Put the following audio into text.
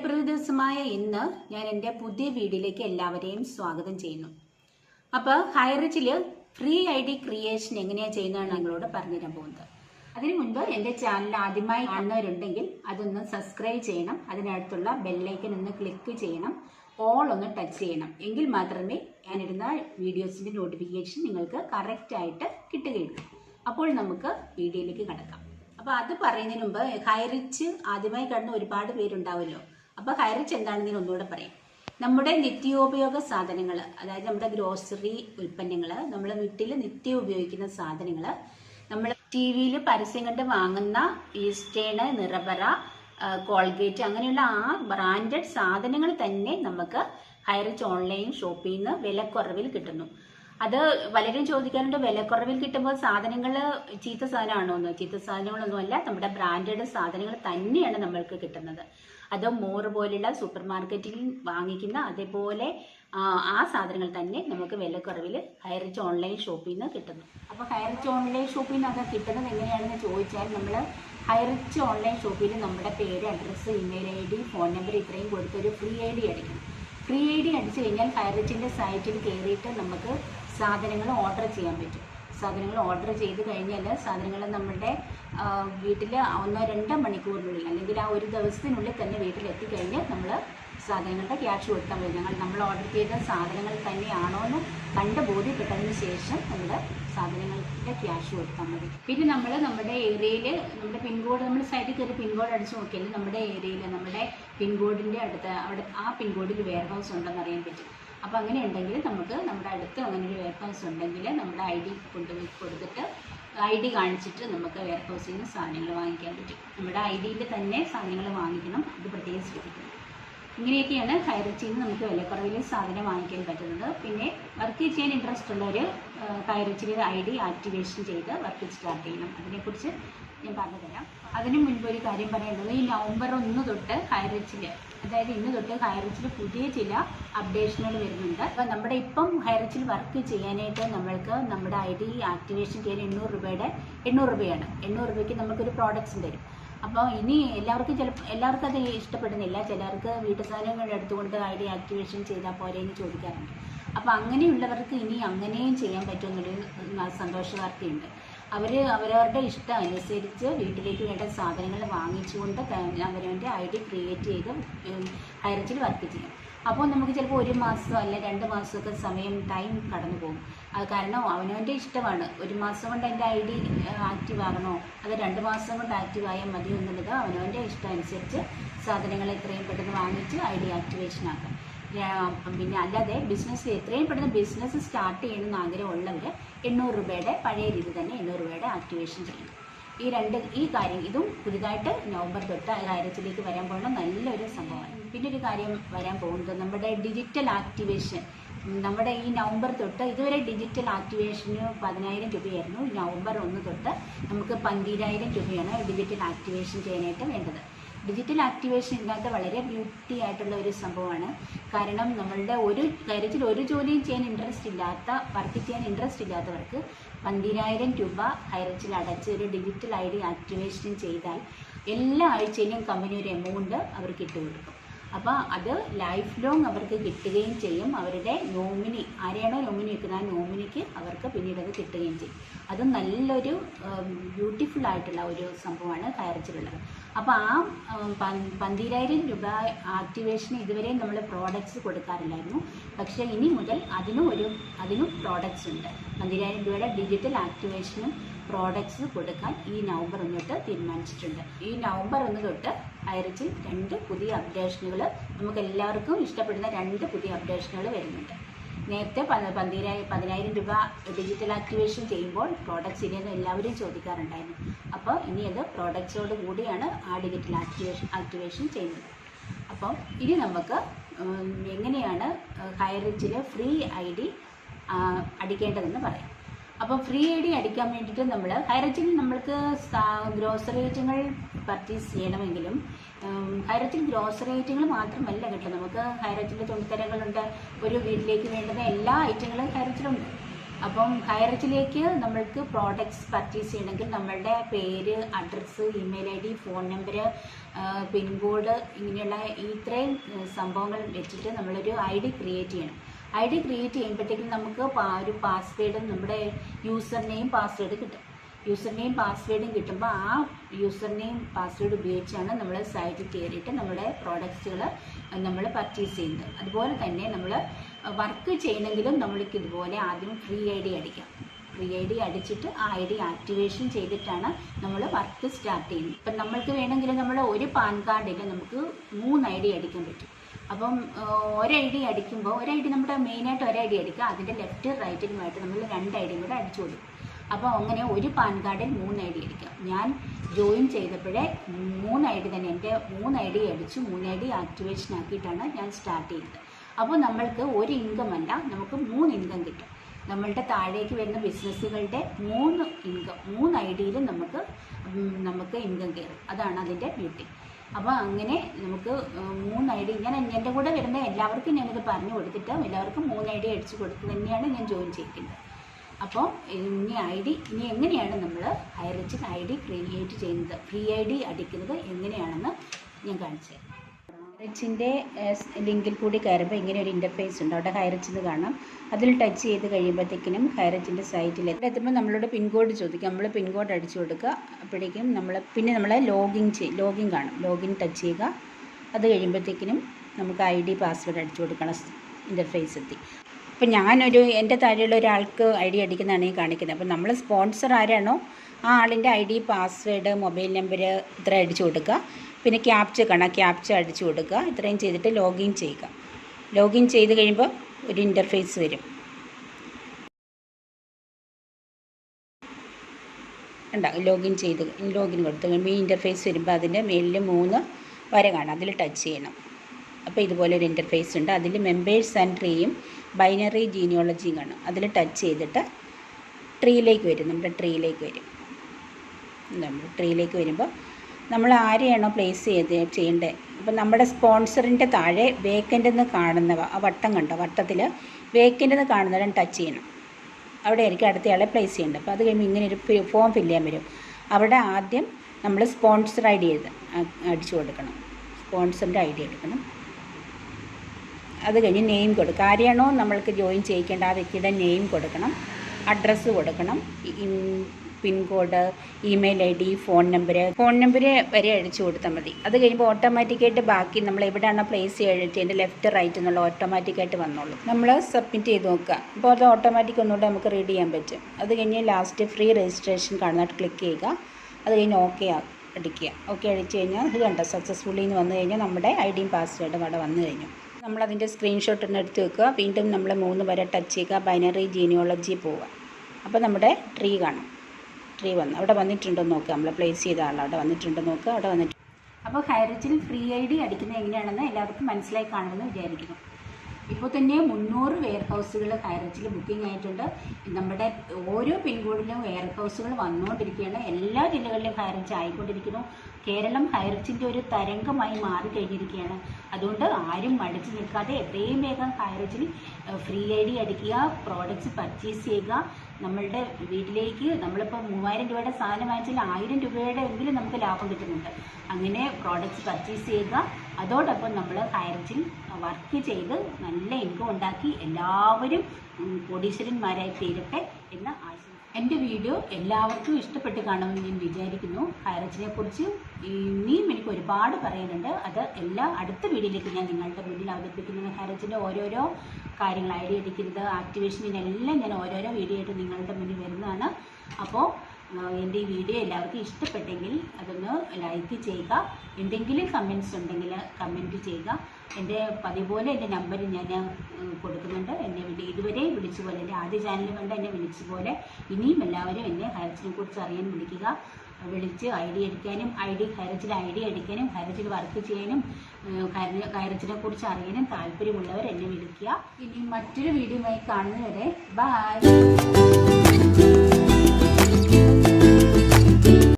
വിലപ്രതി ദിവസമായ ഇന്ന് ഞാൻ എന്റെ പുതിയ വീഡിയോയിലേക്ക് എല്ലാവരെയും സ്വാഗതം ചെയ്യുന്നു. അപ്പോൾ ഹൈറിച്ചിൽ ഫ്രീ ഐ ഡി ക്രിയേഷൻ എങ്ങനെയാണ് ചെയ്യുന്നതാണ് നിങ്ങളോട് പറഞ്ഞുതരാൻ പോകുന്നത്. അതിനു മുൻപ് എന്റെ ചാനൽ ആദ്യമായി കാണുന്നവരുണ്ടെങ്കിൽ അതൊന്ന് സബ്സ്ക്രൈബ് ചെയ്യണം. അതിനടുത്തുള്ള ബെല്ലൈക്കൻ ഒന്ന് ക്ലിക്ക് ചെയ്യണം. ഓൾ ഒന്ന് ടച്ച് ചെയ്യണം. എങ്കിൽ മാത്രമേ ഞാനിടുന്ന വീഡിയോസിന്റെ നോട്ടിഫിക്കേഷൻ നിങ്ങൾക്ക് കറക്റ്റായിട്ട് കിട്ടുകയുള്ളൂ. അപ്പോൾ നമുക്ക് വീഡിയോയിലേക്ക് കടക്കാം. അപ്പോൾ അത് പറയുന്നതിന് മുമ്പ് ഹൈറിച്ച് ആദ്യമായി കണ്ട ഒരുപാട് പേരുണ്ടാവുമല്ലോ. അപ്പോൾ ഹൈറിച്ച് എന്താണെന്ന് ഞാൻ ഒന്നുകൂടെ പറയാം. നമ്മുടെ നിത്യോപയോഗ സാധനങ്ങൾ അതായത് നമ്മുടെ ഗ്രോസറി ഉൽപ്പന്നങ്ങൾ നമ്മൾ വീട്ടിൽ നിത്യം ഉപയോഗിക്കുന്ന സാധനങ്ങൾ നമ്മൾ ടി വിയിൽ പരസ്യം കണ്ട് വാങ്ങുന്ന ഈസ്റ്റേണ് നിറവറ കോൾഗേറ്റ് അങ്ങനെയുള്ള ആ ബ്രാൻഡഡ് സാധനങ്ങൾ തന്നെ നമുക്ക് ഹൈറിച്ച് ഓൺലൈൻ ഷോപ്പിൽ നിന്ന് വിലക്കുറവിൽ കിട്ടുന്നു. അത് പലരും ചോദിക്കാറുണ്ട് വിലക്കുറവിൽ കിട്ടുമ്പോൾ സാധനങ്ങൾ ചീത്ത സാധനമാണോ എന്ന്? ചീത്ത സാധനങ്ങളൊന്നുമല്ല നമ്മുടെ ബ്രാൻഡഡ് സാധനങ്ങൾ തന്നെയാണ് നമ്മൾക്ക് കിട്ടുന്നത്. അത് മോറ് പോലുള്ള സൂപ്പർ മാർക്കറ്റിൽ വാങ്ങിക്കുന്ന അതേപോലെ ആ, സാധനങ്ങൾ തന്നെ നമുക്ക് വിലക്കുറവിൽ ഹൈറിച്ച് ഓൺലൈൻ ഷോപ്പിൽ നിന്ന് കിട്ടുന്നു. അപ്പോൾ ഹൈറിച്ച് ഓൺലൈൻ ഷോപ്പിൽ നിന്നൊക്കെ കിട്ടുന്നത് എങ്ങനെയാണെന്ന് ചോദിച്ചാൽ നമ്മൾ ഹൈറിച്ച് ഓൺലൈൻ ഷോപ്പിൽ നമ്മുടെ പേര് address email I D phone number ഇത്രയും കൊടുത്തൊരു ഫ്രീ ഐ ഡി അടിക്കണം. ഫ്രീ ഐ ഡി അടിച്ചു കഴിഞ്ഞാൽ ഹൈറിച്ചിന്റെ സൈറ്റിൽ കയറിയിട്ട് നമുക്ക് സാധനങ്ങൾ ഓർഡർ ചെയ്യാൻ പറ്റും. സാധനങ്ങൾ ഓർഡർ ചെയ്ത് കഴിഞ്ഞാൽ സാധനങ്ങൾ നമ്മുടെ വീട്ടിൽ ഒന്നോ രണ്ടോ മണിക്കൂറിനുള്ളിൽ അല്ലെങ്കിൽ ആ ഒരു ദിവസത്തിനുള്ളിൽ തന്നെ വീട്ടിൽ എത്തിക്കഴിഞ്ഞ് നമ്മൾ സാധനങ്ങളുടെ ക്യാഷ് കൊടുത്താൽ മതി ഞങ്ങൾ നമ്മൾ ഓർഡർ ചെയ്ത സാധനങ്ങൾ തന്നെയാണോ എന്ന് കണ്ട് ബോധ്യപ്പെട്ടതിന് ശേഷം നമ്മൾ സാധനങ്ങളുടെ ക്യാഷ് കൊടുത്താൽ മതി. പിന്നെ നമ്മൾ നമ്മുടെ ഏരിയയിൽ നമ്മുടെ പിൻകോഡ് നമ്മൾ സൈറ്റിൽ കയറി പിൻകോഡ് അടിച്ച് നോക്കിയാൽ നമ്മുടെ ഏരിയയിൽ നമ്മുടെ പിൻകോഡിന്റെ അടുത്ത് അവിടെ ആ പിൻകോഡിൽ വെയർ ഹൗസ് ഉണ്ടെന്ന് അറിയാൻ പറ്റും. അപ്പോൾ അങ്ങനെ ഉണ്ടെങ്കിൽ നമുക്ക് നമ്മുടെ അടുത്ത് അങ്ങനെ ഒരു വെയർ ഹൗസ് ഉണ്ടെങ്കിൽ നമ്മുടെ ഐ ഡി കൊണ്ടുപോയി കൊടുത്തിട്ട് ഐ ഡി കാണിച്ചിട്ട് നമുക്ക് വെയർ ഹൗസിൽ നിന്ന് സാധനങ്ങൾ വാങ്ങിക്കാൻ പറ്റും. നമ്മുടെ ഐ ഡിയിൽ തന്നെ സാധനങ്ങൾ വാങ്ങിക്കണം അത് പ്രത്യേകം ശ്രദ്ധിക്കണം. ഇങ്ങനെയൊക്കെയാണ് ഹൈറിച്ചിൽ നിന്ന് നമുക്ക് വിലക്കുറവിൽ സാധനം വാങ്ങിക്കാൻ പറ്റുന്നത്. പിന്നെ വർക്ക് ചെയ്യാൻ ഇൻട്രസ്റ്റ് ഉള്ളവർ ഹൈറിച്ചിലെ ഐ ഡി ആക്ടിവേഷൻ ചെയ്ത് വർക്ക് സ്റ്റാർട്ട് ചെയ്യണം. അതിനെക്കുറിച്ച് ഞാൻ പറഞ്ഞുതരാം. അതിനു മുൻപ് ഒരു കാര്യം പറയേണ്ടത് ഈ നവംബർ ഒന്ന് തൊട്ട് ഹൈറിച്ചിൽ അതായത് ഇന്ന് തൊട്ട് ഹൈറിച്ചിൽ പുതിയ ചില അപ്ഡേഷനുകൾ വരുന്നുണ്ട്. അപ്പോൾ നമ്മുടെ ഇപ്പം ഹൈറിച്ചിൽ വർക്ക് ചെയ്യാനായിട്ട് നമ്മൾക്ക് നമ്മുടെ ഐ ഡി ആക്ടിവേഷൻ ചെയ്യാൻ എണ്ണൂറ് രൂപയുടെ എണ്ണൂറ് രൂപയാണ്. എണ്ണൂറ് രൂപയ്ക്ക് നമുക്കൊരു പ്രോഡക്റ്റ്സ് തരും. അപ്പോൾ ഇനി എല്ലാവർക്കും ചിലപ്പോൾ എല്ലാവർക്കും അത് ഇഷ്ടപ്പെടുന്നില്ല. ചിലർക്ക് വീട്ടു സാധനങ്ങൾ എടുത്തുകൊണ്ട് ഐ ഡി ആക്ടിവേഷൻ ചെയ്താൽ പോരെ എന്ന് ചോദിക്കാറുണ്ട്. അപ്പോൾ അങ്ങനെയുള്ളവർക്ക് ഇനി അങ്ങനെയും ചെയ്യാൻ പറ്റുമെന്നുള്ളൊരു സന്തോഷ വാർത്തയുണ്ട് അവർ അവരവരുടെ ഇഷ്ടം അനുസരിച്ച് വീട്ടിലേക്ക് വേണ്ട സാധനങ്ങൾ വാങ്ങിച്ചുകൊണ്ട് അവരവന്റെ ഐ ഡി ക്രിയേറ്റ് ചെയ്ത് ഹൈറച്ചിൽ വർക്ക് ചെയ്യും. അപ്പോൾ നമുക്ക് ചിലപ്പോൾ ഒരു മാസം അല്ല രണ്ട് മാസമൊക്കെ സമയം ടൈം കടന്നു പോകും. കാരണം അവനവന്റെ ഇഷ്ടമാണ്. ഒരു മാസം കൊണ്ട് എന്റെ ഐ ഡി ആക്റ്റീവ് ആകണോ? അത് രണ്ട് മാസം കൊണ്ട് ആക്റ്റീവ് ആയാൽ മതി എന്നുള്ളത് അവനവന്റെ ഇഷ്ടം അനുസരിച്ച് സാധനങ്ങൾ എത്രയും പെട്ടെന്ന് വാങ്ങിച്ച് ഐ ഡി ആക്ടിവേഷൻ ആക്കാം. പിന്നെ അല്ലാതെ ബിസിനസ് എത്രയും പെട്ടെന്ന് ബിസിനസ് സ്റ്റാർട്ട് ചെയ്യണമെന്ന് ആഗ്രഹമുള്ളവർ എണ്ണൂറ് രൂപയുടെ പഴയ രീതി തന്നെ എണ്ണൂറ് രൂപയുടെ ആക്ടിവേഷൻ ചെയ്യണം. ഈ രണ്ട് ഈ കാര്യം ഇതും പുതുതായിട്ട് നവംബർ തൊട്ട് ആയിരത്തിലേക്ക് വരാൻ പോകുന്ന നല്ലൊരു സംഭവമാണ്. പിന്നെ ഒരു കാര്യം വരാൻ പോകുന്നത് നമ്മുടെ ഡിജിറ്റൽ ആക്ടിവേഷൻ നമ്മുടെ ഈ നവംബർ തൊട്ട് ഇതുവരെ ഡിജിറ്റൽ ആക്ടിവേഷന് പതിനായിരം രൂപയായിരുന്നു. നവംബർ ഒന്ന് തൊട്ട് നമുക്ക് പന്തിരായിരം രൂപയാണ് ഡിജിറ്റൽ ആക്ടിവേഷൻ ചെയ്യാനായിട്ട് വേണ്ടത്. ഡിജിറ്റൽ ആക്ടിവേഷൻ ഇല്ലാത്ത വളരെ ബ്യൂട്ടി ആയിട്ടുള്ള ഒരു സംഭവമാണ്. കാരണം നമ്മളുടെ ഒരു കാര്യത്തിൽ ഒരു ജോലിയും ചെയ്യാൻ ഇൻട്രസ്റ്റ് ഇല്ലാത്ത വർക്ക് ചെയ്യാൻ ഇൻട്രസ്റ്റ് ഇല്ലാത്തവർക്ക് പന്തിരായിരം രൂപ ഹൈറച്ചിൽ അടച്ച് ഒരു ഡിജിറ്റൽ ഐ ഡി ആക്ടിവേഷൻ ചെയ്താൽ എല്ലാ ആഴ്ചയിലും കമ്പനി ഒരു എമൗണ്ട് അവർക്ക് ഇട്ട് കൊടുക്കും അപ്പോൾ അത് ലൈഫ് ലോങ് അവർക്ക് കിട്ടുകയും ചെയ്യും. അവരുടെ നോമിനി ആരെയാണോ നോമിനി വെക്കുന്നത്? ആ നോമിനിക്ക് അവർക്ക് പിന്നീട് അത് കിട്ടുകയും ചെയ്യും. അത് നല്ലൊരു ബ്യൂട്ടിഫുൾ ആയിട്ടുള്ള ഒരു സംഭവമാണ് ഹയർച്ചിലുള്ളത് അപ്പോൾ ആ പന്തിരായിരം രൂപ ആക്ടിവേഷന് ഇതുവരെ നമ്മൾ പ്രോഡക്റ്റ്സ് കൊടുക്കാറില്ലായിരുന്നു. പക്ഷേ ഇനി മുതൽ അതിനും ഒരു അതിനും പ്രോഡക്റ്റ്സ് ഉണ്ട്. പന്തിരായിരം രൂപയുടെ ഡിജിറ്റൽ ആക്ടിവേഷനും പ്രോഡക്റ്റ്സ് കൊടുക്കാൻ ഈ നവംബർ ഒന്ന് തൊട്ട് തീരുമാനിച്ചിട്ടുണ്ട്. ഈ നവംബർ ഒന്ന് തൊട്ട് ഹൈറിച്ചിൽ രണ്ട് പുതിയ അപ്ഡേഷനുകൾ നമുക്ക് എല്ലാവർക്കും ഇഷ്ടപ്പെടുന്ന രണ്ട് പുതിയ അപ്ഡേഷനുകൾ വരുന്നുണ്ട്. നേരത്തെ പ- പന്തിരായിരം പതിനായിരം രൂപ ഡിജിറ്റൽ ആക്ടിവേഷൻ ചെയ്യുമ്പോൾ പ്രോഡക്റ്റ്സ് ഇനിയെന്ന് എല്ലാവരും ചോദിക്കാറുണ്ടായിരുന്നു. അപ്പോൾ ഇനി അത് പ്രോഡക്റ്റ്സോട് കൂടിയാണ് ആ ഡിജിറ്റൽ ആക്ടിവേഷൻ ആക്ടിവേഷൻ ചെയ്യുന്നത്. അപ്പം ഇനി നമുക്ക് എങ്ങനെയാണ് ഹൈറിച്ചിൽ ഫ്രീ ഐ ഡി അടിക്കേണ്ടതെന്ന് പറയാം. അപ്പോൾ ഫ്രീ ഐ ഡി അടിക്കാൻ വേണ്ടിയിട്ട് നമ്മൾ ഹൈറച്ചിൽ നമ്മൾക്ക് ഗ്രോസറി ഐറ്റങ്ങൾ പർച്ചേസ് ചെയ്യണമെങ്കിലും ഉം, ഹൈറച്ചിൽ ഗ്രോസറി ഐറ്റങ്ങൾ മാത്രമല്ല കേട്ടോ. നമുക്ക് ഹൈറത്തിന്റെ തുണിത്തരങ്ങളുണ്ട് ഒരു വീട്ടിലേക്ക് വേണ്ടുന്ന എല്ലാ ഐറ്റങ്ങളും ഹൈറച്ചിലുണ്ട് അപ്പം ഹൈറത്തിലേക്ക് നമ്മൾക്ക് പ്രോഡക്റ്റ്സ് പർച്ചേസ് ചെയ്യണമെങ്കിൽ നമ്മളുടെ പേര് address email I D phone number pincode ഇങ്ങനെയുള്ള ഇത്രയും സംഭവങ്ങൾ വെച്ചിട്ട് നമ്മളൊരു ഐ ഡി ക്രിയേറ്റ് ചെയ്യണം. ഐ ഡി ക്രിയേറ്റ് ചെയ്യുമ്പോഴത്തേക്കും നമുക്ക് ഒരു പാസ്വേഡും നമ്മുടെ യൂസർ നെയിം പാസ്വേഡ് കിട്ടും. യൂസർ നെയിം പാസ്വേഡും കിട്ടുമ്പോൾ ആ യൂസർ നെയിം പാസ്വേഡ് ഉപയോഗിച്ചാണ് നമ്മൾ സൈറ്റിൽ കയറിയിട്ട് നമ്മുടെ പ്രോഡക്റ്റ്സുകൾ നമ്മൾ പർച്ചേസ് ചെയ്യുന്നത്. അതുപോലെ തന്നെ നമ്മൾ വർക്ക് ചെയ്യണമെങ്കിലും നമ്മൾക്ക് ഇതുപോലെ ആദ്യം ഫ്രീ ഐ ഡി അടിക്കാം. ഫ്രീ ഐ ഡി അടിച്ചിട്ട് ആ ഐ ഡി ആക്ടിവേഷൻ ചെയ്തിട്ടാണ് നമ്മൾ വർക്ക് സ്റ്റാർട്ട് ചെയ്യുന്നത്. ഇപ്പം നമ്മൾക്ക് വേണമെങ്കിൽ നമ്മൾ ഒരു പാൻ കാർഡിൽ നമുക്ക് മൂന്ന് ഐ ഡി അടിക്കാൻ പറ്റും. അപ്പം ഒരു ഡി അടിക്കുമ്പോൾ ഒരു ഡി നമ്മുടെ മെയിനായിട്ട് ഒരു ഡി അടിക്കുക അതിന്റെ ലെഫ്റ്റ് റൈറ്റിലുമായിട്ട് നമ്മൾ രണ്ട് ഐ ഡിയും കൂടെ അടിച്ചു കൊടുക്കും. അപ്പോൾ അങ്ങനെ ഒരു പാൻ കാർഡിൽ മൂന്ന് ഐ ഡി അടിക്കാം ഞാൻ ജോയിൻ ചെയ്തപ്പോഴേ മൂന്ന് ഐ ഡി തന്നെ എന്റെ മൂന്ന് ഐ ഡി അടിച്ചു മൂന്ന് ഐ ഡി ആക്ടിവേഷൻ ആക്കിയിട്ടാണ് ഞാൻ സ്റ്റാർട്ട് ചെയ്തത്. അപ്പോൾ നമ്മൾക്ക് ഒരു ഇൻകം അല്ല നമുക്ക് മൂന്ന് ഇൻകം കിട്ടും. നമ്മളുടെ താഴേക്ക് വരുന്ന ബിസിനസ്സുകളുടെ മൂന്ന് ഇൻകം മൂന്ന് ഐ ഡിയിൽ നമുക്ക് നമുക്ക് ഇൻകം കയറും. അതാണ് അതിന്റെ ബ്യൂട്ടി. അപ്പോൾ അങ്ങനെ നമുക്ക് മൂന്ന് ഐ ഡി ഞാൻ എന്റെ കൂടെ വരുന്ന എല്ലാവർക്കും ഞാനിത് പറഞ്ഞു കൊടുത്തിട്ട് എല്ലാവർക്കും മൂന്ന് ഐ ഡി അടിച്ചു കൊടുത്ത് തന്നെയാണ് ഞാൻ ജോയിൻ ചെയ്തിരിക്കുന്നത്. അപ്പോൾ ഇനി ഐ ഡി ഇനി എങ്ങനെയാണ് നമ്മൾ ഹൈറിച്ചിൽ ഐ ഡി ക്രിയേറ്റ് ചെയ്യുന്നത്? ഫ്രീ ഐ ഡി അടിക്കുന്നത് എങ്ങനെയാണെന്ന് ഞാൻ കാണിച്ചു തരാം. ലിങ്കിൽ കൂടി കയറുമ്പോൾ ഇങ്ങനെ ഒരു ഇന്റർഫേസ് ഉണ്ട്. അവിടെ ഹൈറിച്ചിന്ന് കാണാം. അതിൽ ടച്ച് ചെയ്ത് കഴിയുമ്പോഴത്തേക്കിനും ഹൈറിച്ചിന്റെ സൈറ്റിൽ എത്തുമ്പോൾ നമ്മളോട് പിൻകോഡ് ചോദിക്കും. നമ്മൾ പിൻകോഡ് അടിച്ചു കൊടുക്കുക. അപ്പോഴേക്കും നമ്മൾ പിന്നെ നമ്മൾ ലോഗിൻ ചെയ്യും ലോഗിൻ കാണും. ലോഗിൻ ടച്ച് ചെയ്യുക. അത് കഴിയുമ്പോഴത്തേക്കിനും നമുക്ക് ഐ ഡി പാസ്വേഡ് അടിച്ചു കൊടുക്കണം. ഇന്റർഫേസ് എത്തി അപ്പം ഞാനൊരു എന്റെ താഴെയുള്ള ഒരാൾക്ക് ഐ ഡി അടിക്കുന്നതാണ് ഈ കാണിക്കുന്നത്. അപ്പം നമ്മൾ സ്പോൺസർ ആരാണോ ആ ആളിന്റെ I D password mobile number ഇത്ര അടിച്ചു കൊടുക്കുക. പിന്നെ ക്യാപ്ച കാണാം ക്യാപ്ച അടിച്ചു കൊടുക്കുക. ഇത്രയും ചെയ്തിട്ട് ലോഗിൻ ചെയ്യുക. ലോഗിൻ ചെയ്ത് കഴിയുമ്പോൾ ഒരു ഇന്റർഫേസ് വരും. ഉണ്ടാകും ലോഗിൻ ചെയ്ത് ലോഗിൻ കൊടുത്ത് കഴിയുമ്പോൾ ഈ ഇന്റർഫേസ് വരുമ്പോൾ അതിന്റെ മേലിൽ മൂന്ന് വര കാണാം. അതിൽ ടച്ച് ചെയ്യണം. അപ്പോൾ ഇതുപോലെ ഒരു ഇന്റർഫേസ് ഉണ്ട്. അതിൽ മെമ്പേഴ്സ് ആൻഡ് ട്രീയും ബൈനറി ജീനിയോളജി കാണും അതിൽ ടച്ച് ചെയ്തിട്ട് ട്രീയിലേക്ക് വരും. നമ്മുടെ ട്രീയിലേക്ക് വരും. നമ്മൾ ട്രീയിലേക്ക് വരുമ്പോൾ നമ്മൾ ആരെയാണോ പ്ലേസ് ചെയ്ത് ചെയ്യേണ്ടത് അപ്പം നമ്മുടെ സ്പോൺസറിന്റെ താഴെ വേക്കന്റ് എന്ന് കാണുന്നവ ആ വട്ടം കണ്ടോ? വട്ടത്തിൽ വേക്കന്റ് എന്ന് കാണുന്നവരും ടച്ച് ചെയ്യണം. അവിടെ ആയിരിക്കും അടുത്തയാളെ പ്ലേസ് ചെയ്യേണ്ടത്. അപ്പോൾ അത് കഴിയുമ്പോൾ ഇങ്ങനെ ഒരു ഫോം ഫില്ല് ചെയ്യാൻ വരും. അവിടെ ആദ്യം നമ്മൾ സ്പോൺസർ ഐ ഡി എഴുത അടിച്ചു കൊടുക്കണം. സ്പോൺസറിന്റെ ഐ ഡി എടുക്കണം. അത് കഴിഞ്ഞ് നെയിം കൊടുക്കുക ആരെയാണോ നമ്മൾക്ക് ജോയിൻ ചെയ്യിക്കേണ്ട ആ വ്യക്തിയുടെ നെയിം കൊടുക്കണം അഡ്രസ്സ് കൊടുക്കണം pincode email I D phone number phone number വരെ അടിച്ചു കൊടുത്താൽ മതി. അത് കഴിയുമ്പോൾ ഓട്ടോമാറ്റിക്കായിട്ട് ബാക്കി നമ്മൾ എവിടെയാണോ പ്ലേസ് ചെയ്തിട്ട് ലെഫ്റ്റ് റൈറ്റ് എന്നുള്ള ഓട്ടോമാറ്റിക്കായിട്ട് വന്നോളൂ. നമ്മൾ സബ്മിറ്റ് ചെയ്ത് നോക്കുക. അപ്പോൾ അത് ഓട്ടോമാറ്റിക് ഒന്നുകൂടെ നമുക്ക് റീഡ് ചെയ്യാൻ പറ്റും. അത് കഴിഞ്ഞ് ലാസ്റ്റ് ഫ്രീ രജിസ്ട്രേഷൻ കാണുന്നതായിട്ട് ക്ലിക്ക് ചെയ്യുക. അത് കഴിഞ്ഞ് ഓക്കെ അടിക്കുക. ഓക്കെ അടിച്ചു കഴിഞ്ഞാൽ ഇത് കണ്ടോ സക്സസ്ഫുള്ളി എന്ന് വന്നു കഴിഞ്ഞാൽ നമ്മുടെ ഐ ഡിയും പാസ്വേഡും അവിടെ വന്നു കഴിഞ്ഞു. നമ്മളതിന്റെ സ്ക്രീൻഷോട്ട് ഒന്ന് എടുത്ത് വെക്കുക. വീണ്ടും നമ്മൾ മൂന്ന് വരെ ടച്ച് ചെയ്യുക. ബൈനറി ജീനിയോളജി പോവുക. അപ്പോൾ നമ്മുടെ ട്രീ കാണാം. ട്രീ വന്നു. അവിടെ വന്നിട്ടുണ്ടോ നോക്കുക നമ്മൾ പ്ലേസ് ചെയ്ത ആൾ അവിടെ വന്നിട്ടുണ്ടോ നോക്കുക അവിടെ വന്നിട്ടുണ്ട് അപ്പോൾ ഹൈറിച്ചിൽ ഫ്രീ ഐ ഡി അടിക്കുന്നത് എങ്ങനെയാണെന്ന് എല്ലാവർക്കും മനസ്സിലായി കാണുമെന്ന് വിചാരിക്കുന്നു. ഇപ്പോൾ തന്നെ മുന്നൂറ് വെയർ ഹൗസുകൾ ഹൈറിച്ചിൽ ബുക്കിംഗ് ആയിട്ടുണ്ട്. നമ്മുടെ ഓരോ പിൻകോഡിലും വെയർ ഹൗസുകൾ വന്നുകൊണ്ടിരിക്കുകയാണ് എല്ലാ ജില്ലകളിലും ഹൈറച്ച് ആയിക്കൊണ്ടിരിക്കുന്നു. കേരളം ഹൈറച്ചിന്റെ ഒരു തരംഗമായി മാറിക്കഴിഞ്ഞിരിക്കുകയാണ്. അതുകൊണ്ട് ആരും മടിച്ചു നിൽക്കാതെ എത്രയും വേഗം ഹൈറിച്ചിൽ ഫ്രീ ഐ ഡി അടിക്കുക പ്രോഡക്റ്റ്സ് പർച്ചേസ് ചെയ്യുക നമ്മളുടെ വീട്ടിലേക്ക് നമ്മളിപ്പോൾ മൂവായിരം രൂപയുടെ സാധനം വാങ്ങിച്ചാൽ ആയിരം രൂപയുടെ എങ്കിലും നമുക്ക് ലാഭം കിട്ടുന്നുണ്ട്. അങ്ങനെ പ്രോഡക്റ്റ്സ് പർച്ചേസ് ചെയ്യുക. അതോടൊപ്പം നമ്മൾ ഹയർജിൽ വർക്ക് ചെയ്ത് നല്ല ഇൻകം ഉണ്ടാക്കി എല്ലാവരും കോടീശ്വരന്മാരായി തീരട്ടെ എന്ന് എന്റെ വീഡിയോ എല്ലാവർക്കും ഇഷ്ടപ്പെട്ട് കാണുമെന്ന് ഞാൻ വിചാരിക്കുന്നു. ഹൈറച്ചിനെ കുറിച്ച് ഇനിയും എനിക്ക് ഒരുപാട് പറയാനുണ്ട് അത് എല്ലാ അടുത്ത വീഡിയോയിലേക്ക് ഞാൻ നിങ്ങളുടെ മുന്നിൽ അവതരിപ്പിക്കുന്നത് ഹൈറച്ചിന്റെ ഓരോരോ കാര്യങ്ങൾ ഐഡിയ അടിക്കുന്നത് ആക്ടിവേഷനിലെല്ലാം ഞാൻ ഓരോരോ വീഡിയോ ആയിട്ട് നിങ്ങളുടെ മുന്നിൽ വരുന്നതാണ്. അപ്പോൾ എന്റെ ഈ വീഡിയോ എല്ലാവർക്കും ഇഷ്ടപ്പെട്ടെങ്കിൽ അതൊന്ന് ലൈക്ക് ചെയ്യുക. എന്തെങ്കിലും കമന്റ്സ് ഉണ്ടെങ്കിൽ കമന്റ് ചെയ്യുക. എന്റെ പതിപോലെ എന്റെ നമ്പർ ഞാൻ കൊടുക്കുന്നുണ്ട്. എന്നെ വിളി ഇതുവരെ വിളിച്ച പോലെ എന്റെ ആദ്യ ചാനൽ കണ്ട് എന്നെ വിളിച്ച പോലെ ഇനിയും എല്ലാവരും എന്നെ ഹൈറച്ചിനെ കുറിച്ച് അറിയാൻ വിളിക്കുക. വിളിച്ച് ഐ ഡി അടിക്കാനും ഐ ഡി ഹൈറച്ചിൽ ഐ ഡി അടിക്കാനും ഹൈറച്ചിൽ വർക്ക് ചെയ്യാനും ഹൈറച്ചിനെ കുറിച്ച് അറിയാനും താല്പര്യമുള്ളവർ എന്നെ വിളിക്കുക. ഇനി മറ്റൊരു വീഡിയോയുമായി കാണുന്നവരെ ബൈ.